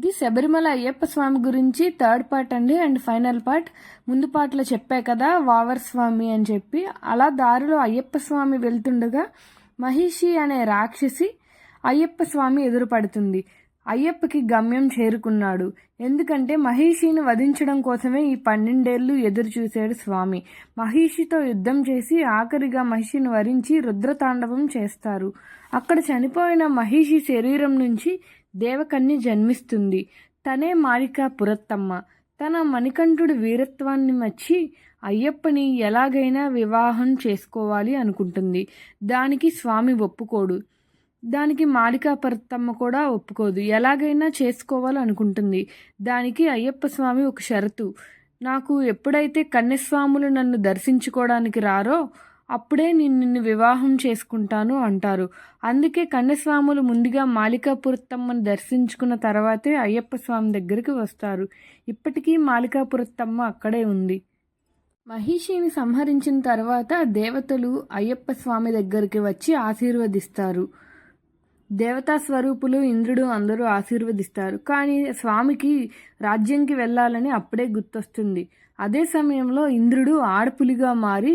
ఇది శబరిమల అయ్యప్ప స్వామి గురించి third part అండి అండ్ ఫైనల్ పార్ట్. ముందు పాటలో చెప్పా కదా వావర్ స్వామి అని చెప్పి. అలా దారిలో అయ్యప్ప స్వామి వెళ్తుండగా మహిషి అనే రాక్షసి అయ్యప్ప స్వామి ఎదురుపడుతుంది. అయ్యప్పకి గమ్యం చేరుకున్నాడు. ఎందుకంటే మహిషిని వధించడం కోసమే ఈ పన్నెండేళ్ళు ఎదురు చూశాడు స్వామి. మహిషితో యుద్ధం చేసి ఆఖరిగా మహిషిని వరించి రుద్రతాండవం చేస్తారు. అక్కడ చనిపోయిన మహిషి శరీరం నుంచి దేవకన్య జన్మిస్తుంది. తనే మాలికా పురత్తమ్మ. తన మణికంఠుడి వీరత్వాన్ని మచ్చి అయ్యప్పని ఎలాగైనా వివాహం చేసుకోవాలి అనుకుంటుంది. దానికి స్వామి ఒప్పుకోడు. దానికి మాలికా పరత్తమ్మ కూడా ఒప్పుకోదు. ఎలాగైనా చేసుకోవాలనుకుంటుంది. దానికి అయ్యప్ప స్వామి ఒక షరతు. నాకు ఎప్పుడైతే కన్యస్వాములు నన్ను దర్శించుకోవడానికి రారో అప్పుడే నేను నిన్ను వివాహం చేసుకుంటాను అంటారు. అందుకే కన్యస్వాములు ముందుగా మాలికాపురత్తమ్మను దర్శించుకున్న తర్వాతే అయ్యప్ప స్వామి దగ్గరికి వస్తారు. ఇప్పటికీ మాలికాపురత్తమ్మ అక్కడే ఉంది. మహిషిని సంహరించిన తర్వాత దేవతలు అయ్యప్ప స్వామి దగ్గరికి వచ్చి ఆశీర్వదిస్తారు. దేవతా స్వరూపులు ఇంద్రుడు అందరూ ఆశీర్వదిస్తారు. కానీ స్వామికి రాజ్యంకి వెళ్ళాలని అప్పుడే గుర్తొస్తుంది. అదే సమయంలో ఇంద్రుడు ఆడపులిగా మారి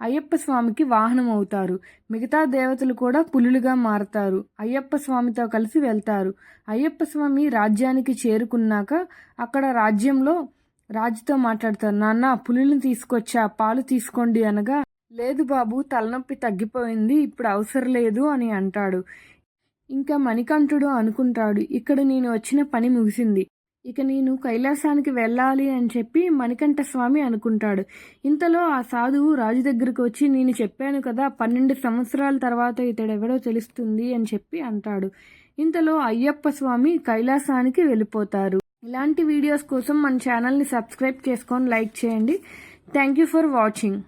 అయ్యప్ప స్వామికి వాహనం అవుతారు మిగతా దేవతలు కూడా పులులుగా మారతారు. అయ్యప్ప స్వామితో కలిసి వెళ్తారు. అయ్యప్ప స్వామి రాజ్యానికి చేరుకున్నాక అక్కడ రాజ్యంలో రాజుతో మాట్లాడతారు. నాన్న పులులను తీసుకొచ్చా? పాలు తీసుకోండి అనగా లేదు బాబు తలనొప్పి తగ్గిపోయింది. ఇప్పుడు అవసరం లేదు అని అంటాడు. ఇంకా మణికంఠుడు అనుకుంటాడు ఇక్కడ నేను వచ్చిన పని ముగిసింది. ఇక నేను కైలాసానికి వెళ్ళాలి అని చెప్పి మణికంఠ స్వామి అనుకుంటాడు. ఇంతలో ఆ సాధువు రాజు దగ్గరకు వచ్చి నేను చెప్పాను కదా పన్నెండు సంవత్సరాల తర్వాత ఇతడెవడో తెలుస్తుంది అని చెప్పి అంటాడు. ఇంతలో అయ్యప్ప స్వామి కైలాసానికి వెళ్ళిపోతారు. ఇలాంటి వీడియోస్ కోసం మన ఛానల్ని సబ్స్క్రైబ్ చేసుకొని లైక్ చేయండి. Thank you for watching.